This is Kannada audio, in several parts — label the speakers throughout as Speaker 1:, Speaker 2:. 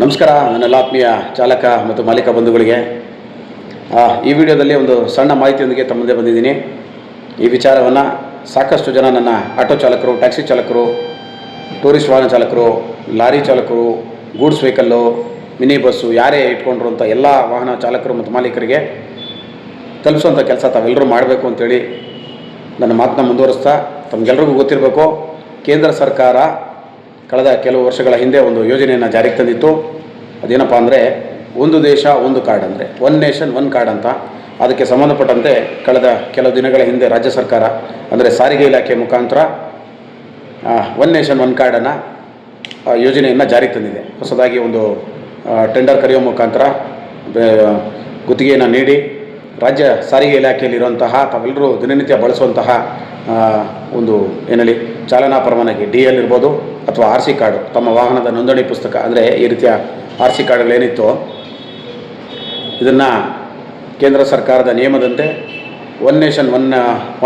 Speaker 1: ನಮಸ್ಕಾರ ನನ್ನೆಲ್ಲ ಆತ್ಮೀಯ ಚಾಲಕ ಮತ್ತು ಮಾಲೀಕ ಬಂಧುಗಳಿಗೆ. ಈ ವಿಡಿಯೋದಲ್ಲಿ ಒಂದು ಸಣ್ಣ ಮಾಹಿತಿಯೊಂದಿಗೆ ತಮ್ಮ ಮುಂದೆ ಬಂದಿದ್ದೀನಿ. ಈ ವಿಚಾರವನ್ನು ಸಾಕಷ್ಟು ಜನ ನನ್ನ ಆಟೋ ಚಾಲಕರು, ಟ್ಯಾಕ್ಸಿ ಚಾಲಕರು, ಟೂರಿಸ್ಟ್ ವಾಹನ ಚಾಲಕರು, ಲಾರಿ ಚಾಲಕರು, ಗೂಡ್ಸ್ ವೆಹಿಕಲ್ಲು, ಮಿನಿ ಬಸ್ಸು ಯಾರೇ ಇಟ್ಕೊಂಡ್ರು ಅಂತ ಎಲ್ಲ ವಾಹನ ಚಾಲಕರು ಮತ್ತು ಮಾಲೀಕರಿಗೆ ತಲುಪಿಸುವಂಥ ಕೆಲಸ ತಾವೆಲ್ಲರೂ ಮಾಡಬೇಕು ಅಂತೇಳಿ ನನ್ನ ಮಾತನ್ನ ಮುಂದುವರಿಸ್ತಾ ತಮಗೆಲ್ರಿಗೂ ಗೊತ್ತಿರಬೇಕು. ಕೇಂದ್ರ ಸರ್ಕಾರ ಕಳೆದ ಕೆಲವು ವರ್ಷಗಳ ಹಿಂದೆ ಒಂದು ಯೋಜನೆಯನ್ನು ಜಾರಿಗೆ ತಂದಿತ್ತು. ಅದೇನಪ್ಪ ಅಂದರೆ ಒಂದು ದೇಶ, ಒಂದು ಕಾರ್ಡ್ ಅಂದರೆ ಒನ್ ನೇಷನ್ ಒನ್ ಕಾರ್ಡ್ ಅಂತ. ಅದಕ್ಕೆ ಸಂಬಂಧಪಟ್ಟಂತೆ ಕಳೆದ ಕೆಲವು ದಿನಗಳ ಹಿಂದೆ ರಾಜ್ಯ ಸರ್ಕಾರ ಅಂದರೆ ಸಾರಿಗೆ ಇಲಾಖೆ ಮುಖಾಂತರ ಒನ್ ನೇಷನ್ ಒನ್ ಕಾರ್ಡನ್ನು ಯೋಜನೆಯನ್ನು ಜಾರಿಗೆ ತಂದಿದೆ. ಹೊಸದಾಗಿ ಒಂದು ಟೆಂಡರ್ ಕರೆಯುವ ಮುಖಾಂತರ ಗುತ್ತಿಗೆಯನ್ನು ನೀಡಿ ರಾಜ್ಯ ಸಾರಿಗೆ ಇಲಾಖೆಯಲ್ಲಿರುವಂತಹ ತಾವೆಲ್ಲರೂ ದಿನನಿತ್ಯ ಬಳಸುವಂತಹ ಒಂದು ಏನಲ್ಲಿ ಚಾಲನಾ ಪರವಾನಗಿ ಡಿ ಎಲ್ ಇರ್ಬೋದು ಅಥವಾ ಆರ್ ಸಿ ಕಾರ್ಡು, ತಮ್ಮ ವಾಹನದ ನೋಂದಣಿ ಪುಸ್ತಕ, ಅಂದರೆ ಈ ರೀತಿಯ ಆರ್ ಸಿ ಕಾರ್ಡ್ಗಳೇನಿತ್ತು, ಇದನ್ನು ಕೇಂದ್ರ ಸರ್ಕಾರದ ನಿಯಮದಂತೆ one nation, one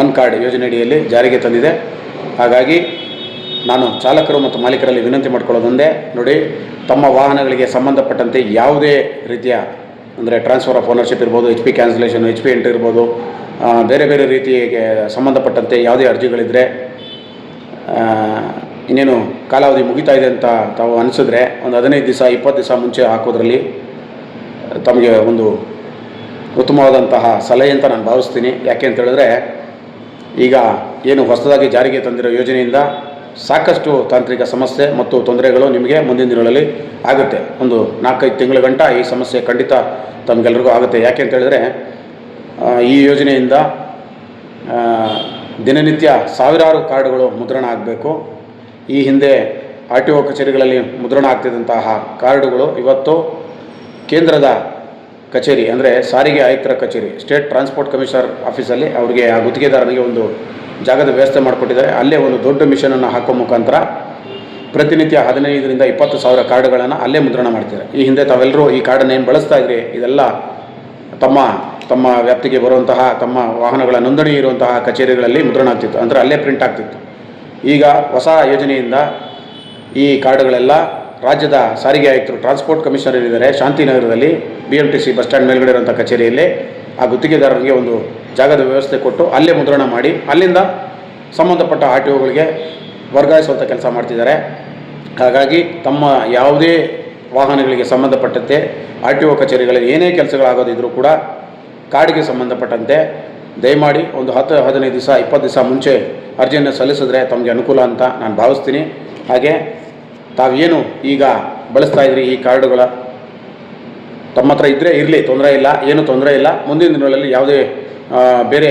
Speaker 1: one card ಯೋಜನೆಯಡಿಯಲ್ಲಿ ಜಾರಿಗೆ ತಂದಿದೆ. ಹಾಗಾಗಿ ನಾನು ಚಾಲಕರು ಮತ್ತು ಮಾಲೀಕರಲ್ಲಿ ವಿನಂತಿ ಮಾಡ್ಕೊಳ್ಳೋದೊಂದೇ ನೋಡಿ, ತಮ್ಮ ವಾಹನಗಳಿಗೆ ಸಂಬಂಧಪಟ್ಟಂತೆ ಯಾವುದೇ ರೀತಿಯ, ಅಂದರೆ ಟ್ರಾನ್ಸ್ಫರ್ ಆಫ್ ಓನರ್ಶಿಪ್ ಇರ್ಬೋದು H P cancellation H P entry ಇರ್ಬೋದು ಬೇರೆ ಬೇರೆ ರೀತಿಗೆ ಸಂಬಂಧಪಟ್ಟಂತೆ ಯಾವುದೇ ಅರ್ಜಿಗಳಿದ್ದರೆ ಇನ್ನೇನು ಕಾಲಾವಧಿ ಮುಗಿತಾ ಇದೆ ಅಂತ ತಾವು ಅನಿಸಿದ್ರೆ ಒಂದು ಹದಿನೈದು ದಿವಸ, ಇಪ್ಪತ್ತು ದಿವಸ ಮುಂಚೆ ಹಾಕೋದ್ರಲ್ಲಿ ತಮಗೆ ಒಂದು ಉತ್ತಮವಾದಂತಹ ಸಲಹೆ ಅಂತ ನಾನು ಭಾವಿಸ್ತೀನಿ. ಯಾಕೆ ಅಂತ ಹೇಳಿದ್ರೆ ಈಗ ಏನು ಹೊಸದಾಗಿ ಜಾರಿಗೆ ತಂದಿರೋ ಯೋಜನೆಯಿಂದ ಸಾಕಷ್ಟು ತಾಂತ್ರಿಕ ಸಮಸ್ಯೆ ಮತ್ತು ತೊಂದರೆಗಳು ನಿಮಗೆ ಮುಂದಿನ ದಿನಗಳಲ್ಲಿ ಆಗುತ್ತೆ. ಒಂದು ನಾಲ್ಕೈದು ತಿಂಗಳ ಗಂಟ ಈ ಸಮಸ್ಯೆ ಖಂಡಿತ ತಮಗೆಲ್ರಿಗೂ ಆಗುತ್ತೆ. ಯಾಕೆ ಅಂತ ಹೇಳಿದ್ರೆ ಈ ಯೋಜನೆಯಿಂದ ದಿನನಿತ್ಯ ಸಾವಿರಾರು ಕಾರ್ಡ್ಗಳು ಮುದ್ರಣ ಆಗಬೇಕು. ಈ ಹಿಂದೆ ಆರ್ ಟಿ ಒ ಕಚೇರಿಗಳಲ್ಲಿ ಮುದ್ರಣ ಆಗ್ತಿದ್ದಂತಹ ಕಾರ್ಡುಗಳು ಇವತ್ತು ಕೇಂದ್ರದ ಕಚೇರಿ, ಅಂದರೆ ಸಾರಿಗೆ ಆಯುಕ್ತರ ಕಚೇರಿ ಸ್ಟೇಟ್ ಟ್ರಾನ್ಸ್ಪೋರ್ಟ್ ಕಮಿಷನರ್ ಆಫೀಸಲ್ಲಿ ಅವರಿಗೆ ಆ ಗುತ್ತಿಗೆದಾರನಿಗೆ ಒಂದು ಜಾಗದ ವ್ಯವಸ್ಥೆ ಮಾಡಿಕೊಟ್ಟಿದ್ದಾರೆ. ಅಲ್ಲೇ ಒಂದು ದೊಡ್ಡ ಮಿಷನನ್ನು ಹಾಕೋ ಮುಖಾಂತರ ಪ್ರತಿನಿತ್ಯ ಹದಿನೈದರಿಂದ ಇಪ್ಪತ್ತು ಸಾವಿರ ಕಾರ್ಡ್ಗಳನ್ನು ಅಲ್ಲೇ ಮುದ್ರಣ ಮಾಡ್ತಿದ್ದಾರೆ. ಈ ಹಿಂದೆ ತಾವೆಲ್ಲರೂ ಈ ಕಾರ್ಡನ್ನು ಏನು ಬಳಸ್ತಾ ಇದ್ರಿ? ಇದೆಲ್ಲ ತಮ್ಮ ತಮ್ಮ ವ್ಯಾಪ್ತಿಗೆ ಬರುವಂತಹ, ತಮ್ಮ ವಾಹನಗಳ ನೋಂದಣಿ ಇರುವಂತಹ ಕಚೇರಿಗಳಲ್ಲಿ ಮುದ್ರಣ ಆಗ್ತಿತ್ತು. ಅಂದರೆ ಅಲ್ಲೇ ಪ್ರಿಂಟ್ ಆಗ್ತಿತ್ತು. ಈಗ ಹೊಸ ಯೋಜನೆಯಿಂದ ಈ ಕಾರ್ಡ್ಗಳೆಲ್ಲ ರಾಜ್ಯದ ಸಾರಿಗೆ ಆಯುಕ್ತರು ಟ್ರಾನ್ಸ್ಪೋರ್ಟ್ ಕಮಿಷನರ್ ಇದ್ದಾರೆ ಶಾಂತಿನಗರದಲ್ಲಿ B M T C bus stand ಮೇಲ್ಗಡೆ ಇರುವಂಥ ಕಚೇರಿಯಲ್ಲಿ, ಆ ಗುತ್ತಿಗೆದಾರರಿಗೆ ಒಂದು ಜಾಗದ ವ್ಯವಸ್ಥೆ ಕೊಟ್ಟು ಅಲ್ಲೇ ಮುದ್ರಣ ಮಾಡಿ, ಅಲ್ಲಿಂದ ಸಂಬಂಧಪಟ್ಟ ಆರ್ ಟಿ ಒಗಳಿಗೆ ವರ್ಗಾಯಿಸುವಂಥ ಕೆಲಸ ಮಾಡ್ತಿದ್ದಾರೆ. ಹಾಗಾಗಿ ತಮ್ಮ ಯಾವುದೇ ವಾಹನಗಳಿಗೆ ಸಂಬಂಧಪಟ್ಟಂತೆ ಆರ್ ಟಿ ಒ ಕಚೇರಿಗಳಲ್ಲಿ ಏನೇ ಕೆಲಸಗಳಾಗೋದಿದ್ರೂ ಕೂಡ ಕಾರ್ಡ್ಗೆ ಸಂಬಂಧಪಟ್ಟಂತೆ ದಯಮಾಡಿ ಒಂದು ಹತ್ತು, ಹದಿನೈದು ದಿವಸ, ಇಪ್ಪತ್ತು ದಿವಸ ಮುಂಚೆ ಅರ್ಜಿಯನ್ನು ಸಲ್ಲಿಸಿದ್ರೆ ತಮಗೆ ಅನುಕೂಲ ಅಂತ ನಾನು ಭಾವಿಸ್ತೀನಿ. ಹಾಗೆ ತಾವೇನು ಈಗ ಬಳಸ್ತಾ ಇದ್ರಿ ಈ ಕಾರ್ಡುಗಳ? ತಮ್ಮ ಹತ್ರ ಇದ್ದರೆ ಇರಲಿ, ತೊಂದರೆ ಇಲ್ಲ, ಏನು ತೊಂದರೆ ಇಲ್ಲ. ಮುಂದಿನ ದಿನಗಳಲ್ಲಿ ಯಾವುದೇ ಬೇರೆ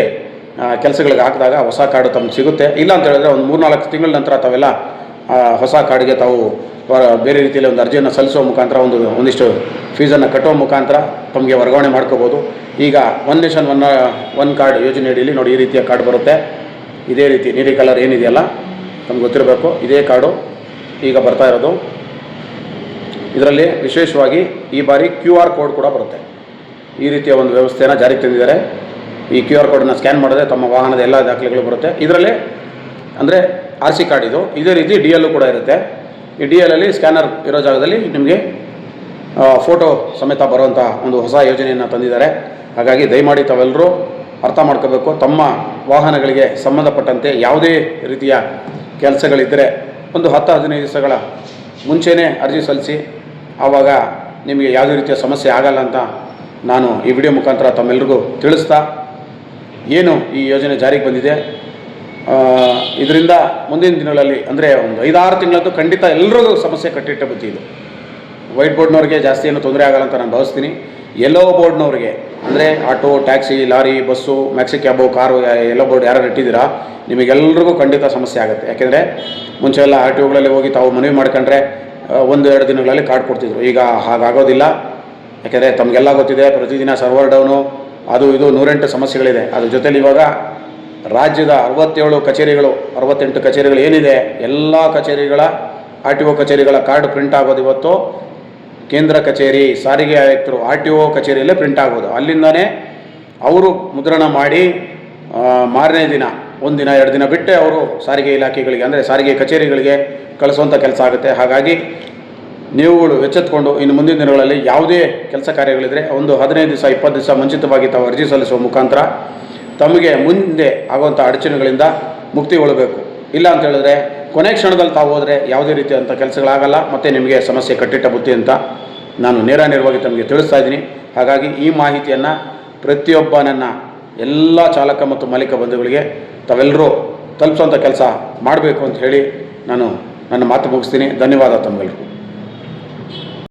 Speaker 1: ಕೆಲಸಗಳಿಗೆ ಹಾಕಿದಾಗ ಹೊಸ ಕಾರ್ಡು ತಮ್ಗೆ ಸಿಗುತ್ತೆ. ಇಲ್ಲ ಅಂತ ಹೇಳಿದ್ರೆ ಒಂದು ಮೂರ್ನಾಲ್ಕು ತಿಂಗಳ ನಂತರ ತಾವೆಲ್ಲ ಹೊಸ ಕಾರ್ಡ್ಗೆ ತಾವು ಬೇರೆ ರೀತಿಯಲ್ಲಿ ಒಂದು ಅರ್ಜಿಯನ್ನು ಸಲ್ಲಿಸುವ ಮುಖಾಂತರ ಒಂದು, ಒಂದಿಷ್ಟು ಫೀಸನ್ನು ಕಟ್ಟುವ ಮುಖಾಂತರ ತಮಗೆ ವರ್ಗಾವಣೆ ಮಾಡ್ಕೋಬೋದು. ಈಗ one nation one one card ಯೋಜನೆ ಅಡಿಯಲ್ಲಿ ನೋಡಿ ಈ ರೀತಿಯ ಕಾರ್ಡ್ ಬರುತ್ತೆ. ಇದೇ ರೀತಿ ನೀಲಿ ಕಲರ್ ಏನಿದೆಯಲ್ಲ, ನಮ್ಗೆ ಗೊತ್ತಿರಬೇಕು. ಇದೇ ಕಾರ್ಡು ಈಗ ಬರ್ತಾ ಇರೋದು. ಇದರಲ್ಲಿ ವಿಶೇಷವಾಗಿ ಈ ಬಾರಿ ಕ್ಯೂ ಆರ್ ಕೋಡ್ ಕೂಡ ಬರುತ್ತೆ. ಈ ರೀತಿಯ ಒಂದು ವ್ಯವಸ್ಥೆಯನ್ನು ಜಾರಿಗೆ ತಂದಿದ್ದಾರೆ. ಈ ಕ್ಯೂ ಆರ್ ಕೋಡನ್ನು ಸ್ಕ್ಯಾನ್ ಮಾಡಿದ್ರೆ ತಮ್ಮ ವಾಹನದ ಎಲ್ಲ ದಾಖಲೆಗಳು ಬರುತ್ತೆ. ಇದರಲ್ಲಿ ಅಂದರೆ ಆರ್ ಸಿ ಕಾರ್ಡ್ ಇದು. ಇದೇ ರೀತಿ ಡಿ ಎಲ್ಲು ಕೂಡ ಇರುತ್ತೆ. ಈ ಡಿ ಎಲ್ಲಲ್ಲಿ ಸ್ಕ್ಯಾನರ್ ಇರೋ ಜಾಗದಲ್ಲಿ ನಿಮಗೆ ಫೋಟೋ ಸಮೇತ ಬರುವಂಥ ಒಂದು ಹೊಸ ಯೋಜನೆಯನ್ನು ತಂದಿದ್ದಾರೆ. ಹಾಗಾಗಿ ದಯಮಾಡಿ ತಾವೆಲ್ಲರೂ ಅರ್ಥ ಮಾಡ್ಕೋಬೇಕು. ತಮ್ಮ ವಾಹನಗಳಿಗೆ ಸಂಬಂಧಪಟ್ಟಂತೆ ಯಾವುದೇ ರೀತಿಯ ಕೆಲಸಗಳಿದ್ದರೆ ಒಂದು ಹತ್ತು, ಹದಿನೈದು ದಿವಸಗಳ ಮುಂಚೆನೇ ಅರ್ಜಿ ಸಲ್ಲಿಸಿ, ಆವಾಗ ನಿಮಗೆ ಯಾವುದೇ ರೀತಿಯ ಸಮಸ್ಯೆ ಆಗಲ್ಲ ಅಂತ ನಾನು ಈ ವಿಡಿಯೋ ಮುಖಾಂತರ ತಮ್ಮೆಲ್ರಿಗೂ ತಿಳಿಸ್ತಾ ಏನು ಈ ಯೋಜನೆ ಜಾರಿಗೆ ಬಂದಿದೆ. ಇದರಿಂದ ಮುಂದಿನ ದಿನಗಳಲ್ಲಿ, ಅಂದರೆ ಒಂದು ಐದಾರು ತಿಂಗಳದ್ದು ಖಂಡಿತ ಎಲ್ರಿಗೂ ಸಮಸ್ಯೆ ಕಟ್ಟಿಟ್ಟ ಬುತ್ತಿ ಇದು. ವೈಟ್ ಬೋರ್ಡ್ನವ್ರಿಗೆ ಜಾಸ್ತಿ ಏನು ತೊಂದರೆ ಆಗಲ್ಲ ಅಂತ ನಾನು ಭಾವಿಸ್ತೀನಿ. ಎಲ್ಲೋ ಬೋರ್ಡ್ನವ್ರಿಗೆ, ಅಂದರೆ auto, taxi, lorry, bus maxi cab car ಎಲ್ಲೋ ಬೋರ್ಡ್ ಯಾರು ಇಟ್ಟಿದ್ದೀರಾ, ನಿಮಗೆಲ್ರಿಗೂ ಖಂಡಿತ ಸಮಸ್ಯೆ ಆಗುತ್ತೆ. ಯಾಕೆಂದರೆ ಮುಂಚೆ ಎಲ್ಲ ಆರ್ ಟಿ ಒಗಳಲ್ಲಿ ಹೋಗಿ ತಾವು ಮನವಿ ಮಾಡ್ಕೊಂಡ್ರೆ ಒಂದು ಎರಡು ದಿನಗಳಲ್ಲಿ ಕಾರ್ಡ್ ಕೊಡ್ತಿದ್ರು. ಈಗ ಹಾಗಾಗೋದಿಲ್ಲ. ಯಾಕೆಂದರೆ ತಮಗೆಲ್ಲ ಗೊತ್ತಿದೆ, ಪ್ರತಿದಿನ ಸರ್ವರ್ ಡೌನು, ಅದು ಇದು ನೂರೆಂಟು ಸಮಸ್ಯೆಗಳಿದೆ. ಅದ್ರ ಜೊತೆಲಿ ಇವಾಗ ರಾಜ್ಯದ ಅರವತ್ತೇಳು ಕಚೇರಿಗಳು, ಅರವತ್ತೆಂಟು ಕಚೇರಿಗಳು ಏನಿದೆ, ಎಲ್ಲ ಕಚೇರಿಗಳ, ಆರ್ ಟಿ ಒ ಕಚೇರಿಗಳ ಕಾರ್ಡ್ ಪ್ರಿಂಟ್ ಆಗೋದು ಇವತ್ತು. ಕೇಂದ್ರ ಕಚೇರಿ, ಸಾರಿಗೆ ಆಯುಕ್ತರು, ಆರ್ ಟಿ ಒ ಕಚೇರಿಯಲ್ಲೇ ಪ್ರಿಂಟ್ ಆಗೋದು. ಅಲ್ಲಿಂದನೇ ಅವರು ಮುದ್ರಣ ಮಾಡಿ ಮಾರನೇ ದಿನ, ಒಂದು ದಿನ, ಎರಡು ದಿನ ಬಿಟ್ಟೆ ಅವರು ಸಾರಿಗೆ ಇಲಾಖೆಗಳಿಗೆ, ಅಂದರೆ ಸಾರಿಗೆ ಕಚೇರಿಗಳಿಗೆ ಕಳಿಸುವಂಥ ಕೆಲಸ ಆಗುತ್ತೆ. ಹಾಗಾಗಿ ನೀವುಗಳು ಎಚ್ಚೆತ್ಕೊಂಡು ಇನ್ನು ಮುಂದಿನ ದಿನಗಳಲ್ಲಿ ಯಾವುದೇ ಕೆಲಸ ಕಾರ್ಯಗಳಿದ್ದರೆ ಒಂದು ಹದಿನೈದು ದಿವಸ, ಇಪ್ಪತ್ತು ದಿವಸ ಮುಂಚಿತವಾಗಿ ತಾವು ಅರ್ಜಿ ಸಲ್ಲಿಸುವ ಮುಖಾಂತರ ತಮಗೆ ಮುಂದೆ ಆಗುವಂಥ ಅಡಚಣೆಗಳಿಂದ ಮುಕ್ತಿಗೊಳ್ಳಬೇಕು ಇಲ್ಲ ಅಂತ ಹೇಳಿದ್ರೆ ಕೊನೆ ಕ್ಷಣದಲ್ಲಿ ತಾವು ಹೋದರೆ ಯಾವುದೇ ರೀತಿಯಾದಂಥ ಕೆಲಸಗಳಾಗಲ್ಲ, ಮತ್ತು ನಿಮಗೆ ಸಮಸ್ಯೆ ಕಟ್ಟಿಟ್ಟ ಬುತ್ತಿ ಅಂತ ನಾನು ನೇರ ನೇರವಾಗಿ ತಮಗೆ ತಿಳಿಸ್ತಾ ಇದ್ದೀನಿ. ಹಾಗಾಗಿ ಈ ಮಾಹಿತಿಯನ್ನು ಪ್ರತಿಯೊಬ್ಬ ನನ್ನ ಎಲ್ಲ ಚಾಲಕ ಮತ್ತು ಮಾಲೀಕ ಬಂಧುಗಳಿಗೆ ತಾವೆಲ್ಲರೂ ತಲುಪಿಸುವಂಥ ಕೆಲಸ ಮಾಡಬೇಕು ಅಂತ ಹೇಳಿ ನಾನು ನನ್ನ ಮಾತು ಮುಗಿಸ್ತೀನಿ. ಧನ್ಯವಾದ ತಮಗೆಲ್ಲರಿಗೂ